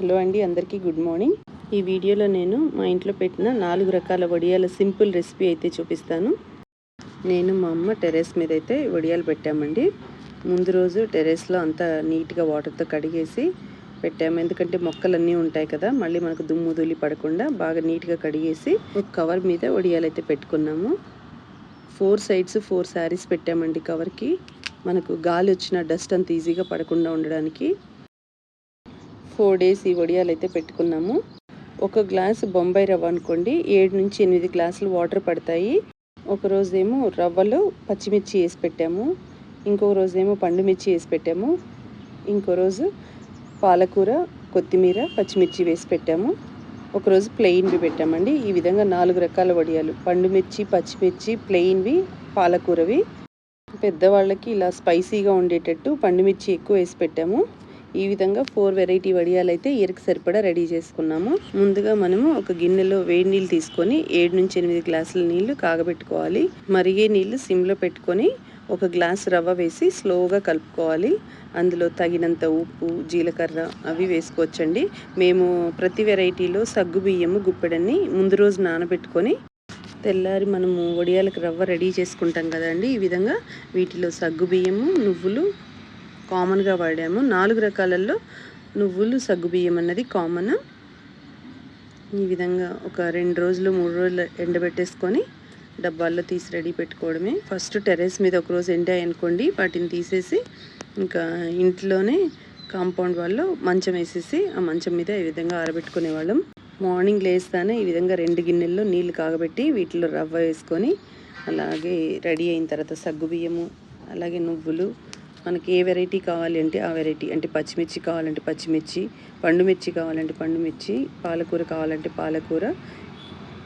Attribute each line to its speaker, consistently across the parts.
Speaker 1: Hello అండి అందరికీ good morning. ఈ వీడియోలో నేను మా ఇంట్లో పెట్టిన నాలుగు రకాల వడియాల సింపుల్ రెసిపీ అయితే చూపిస్తాను. నేను మా అమ్మ టెర్రస్ మీద అయితే వడియాలు పెట్టామండి. ముందు రోజు టెర్రస్లో అంతా నీట్గా వాటర్తో కడిగేసి పెట్టాము. ఎందుకంటే మొక్కలన్నీ ఉంటాయి కదా మళ్ళీ మనకు దుమ్ము దులి పడకుండా బాగా నీట్గా కడిగేసి ఒక కవర్ మీద వడియాలు అయితే పెట్టుకున్నాము. ఫోర్ సైడ్స్ ఫోర్ శారీస్ పెట్టామండి కవర్కి. మనకు గాలి వచ్చిన డస్ట్ అంత ఈజీగా పడకుండా ఉండడానికి ఫోర్ డేస్ ఈ వడియాలు అయితే పెట్టుకున్నాము. ఒక గ్లాస్ బొంబాయి రవ్వ అనుకోండి. ఏడు నుంచి ఎనిమిది గ్లాసులు వాటర్ పడతాయి. ఒక రోజేమో రవ్వలో పచ్చిమిర్చి వేసి పెట్టాము. ఇంకో రోజేమో పండు మిర్చి వేసి పెట్టాము. ఇంకో రోజు పాలకూర కొత్తిమీర పచ్చిమిర్చి వేసి పెట్టాము. ఒకరోజు ప్లెయిన్వి పెట్టామండి. ఈ విధంగా నాలుగు రకాల వడియాలు. పండు మిర్చి పచ్చిమిర్చి ప్లెయిన్వి పాలకూరవి. పెద్దవాళ్ళకి ఇలా స్పైసీగా ఉండేటట్టు పండుమిర్చి ఎక్కువ వేసి పెట్టాము. ఈ విధంగా ఫోర్ వెరైటీ వడియాలు అయితే ఇరకు సరిపడా రెడీ చేసుకున్నాము. ముందుగా మనము ఒక గిన్నెలో వేడి నీళ్ళు తీసుకొని ఏడు నుంచి ఎనిమిది గ్లాసుల నీళ్ళు కాగబెట్టుకోవాలి. మరిగే నీళ్ళు సిమ్లో పెట్టుకొని ఒక గ్లాస్ రవ్వ వేసి స్లోగా కలుపుకోవాలి. అందులో తగినంత ఉప్పు జీలకర్ర అవి వేసుకోవచ్చండి. మేము ప్రతి వెరైటీలో సగ్గు బియ్యము గుప్పెడన్ని ముందు రోజు నానబెట్టుకొని తెల్లారి మనము వడియాలకు రవ్వ రెడీ చేసుకుంటాం కదండి. ఈ విధంగా వీటిలో సగ్గు బియ్యము నువ్వులు కామన్గా వాడాము. నాలుగు రకాలలో నువ్వులు సగ్గుబియ్యం అన్నది కామన్ ఈ విధంగా ఒక రెండు రోజులు మూడు రోజులు ఎండబెట్టేసుకొని డబ్బాల్లో తీసి రెడీ పెట్టుకోవడమే. ఫస్ట్ టెర్రస్ మీద ఒకరోజు ఎండాయనుకోండి వాటిని తీసేసి ఇంకా ఇంట్లోనే కాంపౌండ్ వాళ్ళు మంచం వేసేసి ఆ మంచం మీద ఈ విధంగా ఆరబెట్టుకునే వాళ్ళం మార్నింగ్ లేస్తానే ఈ విధంగా రెండు గిన్నెల్లో నీళ్ళు కాగబెట్టి వీటిలో రవ్వ వేసుకొని అలాగే రెడీ అయిన తర్వాత సగ్గు బియ్యము అలాగే నువ్వులు మనకి ఏ వెరైటీ కావాలి అంటే ఆ వెరైటీ అంటే పచ్చిమిర్చి కావాలంటే పచ్చిమిర్చి పండుమిర్చి కావాలంటే పండు మిర్చి పాలకూర కావాలంటే పాలకూర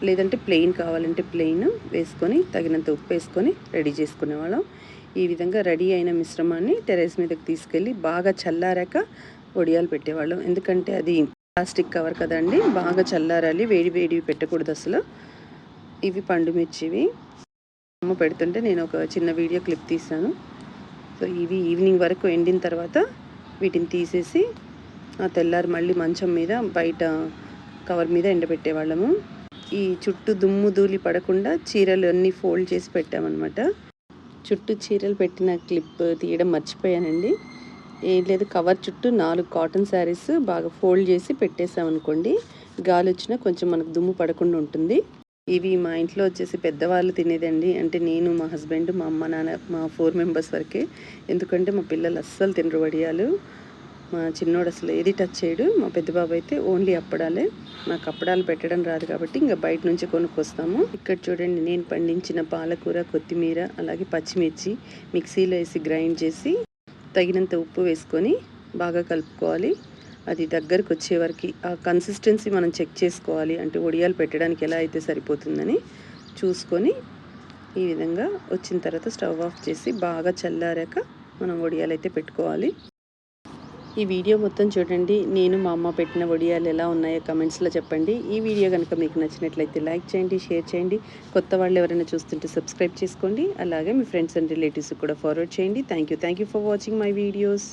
Speaker 1: లేదంటే ప్లెయిన్ కావాలంటే ప్లెయిన్ వేసుకొని తగినంత ఉప్పు వేసుకొని రెడీ చేసుకునేవాళ్ళం ఈ విధంగా రెడీ అయిన మిశ్రమాన్ని టెరెస్ మీదకి తీసుకెళ్ళి బాగా చల్లారాక వడియాలు పెట్టేవాళ్ళం. ఎందుకంటే అది ప్లాస్టిక్ కవర్ కదండి బాగా చల్లారాలి వేడి వేడివి పెట్టకూడదు అసలు. ఇవి పండు మిర్చివి అమ్మ పెడుతుంటే నేను ఒక చిన్న వీడియో క్లిప్ తీసాను సో ఇవి ఈవినింగ్ వరకు ఎండిన తర్వాత వీటిని తీసేసి ఆ తెల్లారి మళ్ళీ మంచం మీద బయట కవర్ మీద ఎండబెట్టేవాళ్ళము. ఈ చుట్టూ దుమ్ము ధూళి పడకుండా చీరలు అన్నీ ఫోల్డ్ చేసి పెట్టామన్నమాట. చుట్టూ చీరలు పెట్టిన క్లిప్ తీయడం మర్చిపోయానండి. ఏం లేదు కవర్ చుట్టూ నాలుగు కాటన్ శారీస్ బాగా ఫోల్డ్ చేసి పెట్టేసామనుకోండి గాలి వచ్చినా కొంచెం మనకు దుమ్ము పడకుండా ఉంటుంది. ఇవి మా ఇంట్లో వచ్చేసి పెద్దవాళ్ళు తినేదండి. అంటే నేను మా హస్బెండ్ మా అమ్మ నాన్న మా ఫోర్ మెంబర్స్ వరకే. ఎందుకంటే మా పిల్లలు అస్సలు తినరు వడియాలు. మా చిన్నోడు అసలు ఏది టచ్ చేయడు. మా పెద్ద బాబు అయితే ఓన్లీ అప్పడాలే. నాకు అప్పడాలు పెట్టడం రాదు కాబట్టి ఇంకా బయట నుంచి కొనుక్కొస్తాము. ఇక్కడ చూడండి నేను పండించిన పాలకూర కొత్తిమీర అలాగే పచ్చిమిర్చి మిక్సీలో వేసి గ్రైండ్ చేసి తగినంత ఉప్పు వేసుకొని బాగా కలుపుకోవాలి. అది దగ్గరకు వచ్చే వరకు ఆ కన్సిస్టెన్సీ మనం చెక్ చేసుకోవాలి. అంటే వడియాలు పెట్టడానికి ఎలా అయితే సరిపోతుందని చూసుకొని ఈ విధంగా వచ్చిన తర్వాత స్టవ్ ఆఫ్ చేసి బాగా చల్లారాక మనం వడియాలు అయితే పెట్టుకోవాలి. ఈ వీడియో మొత్తం చూడండి. నేను మా అమ్మ పెట్టిన వడియాలు ఎలా ఉన్నాయో కమెంట్స్లో చెప్పండి. ఈ వీడియో కనుక మీకు నచ్చినట్లయితే లైక్ చేయండి షేర్ చేయండి. కొత్త వాళ్ళు ఎవరైనా చూస్తుంటే సబ్స్క్రైబ్ చేసుకోండి. అలాగే మీ ఫ్రెండ్స్ అండ్ రిలేటివ్స్ కూడా ఫార్వర్డ్ చేయండి. Thank you thank you for watching my videos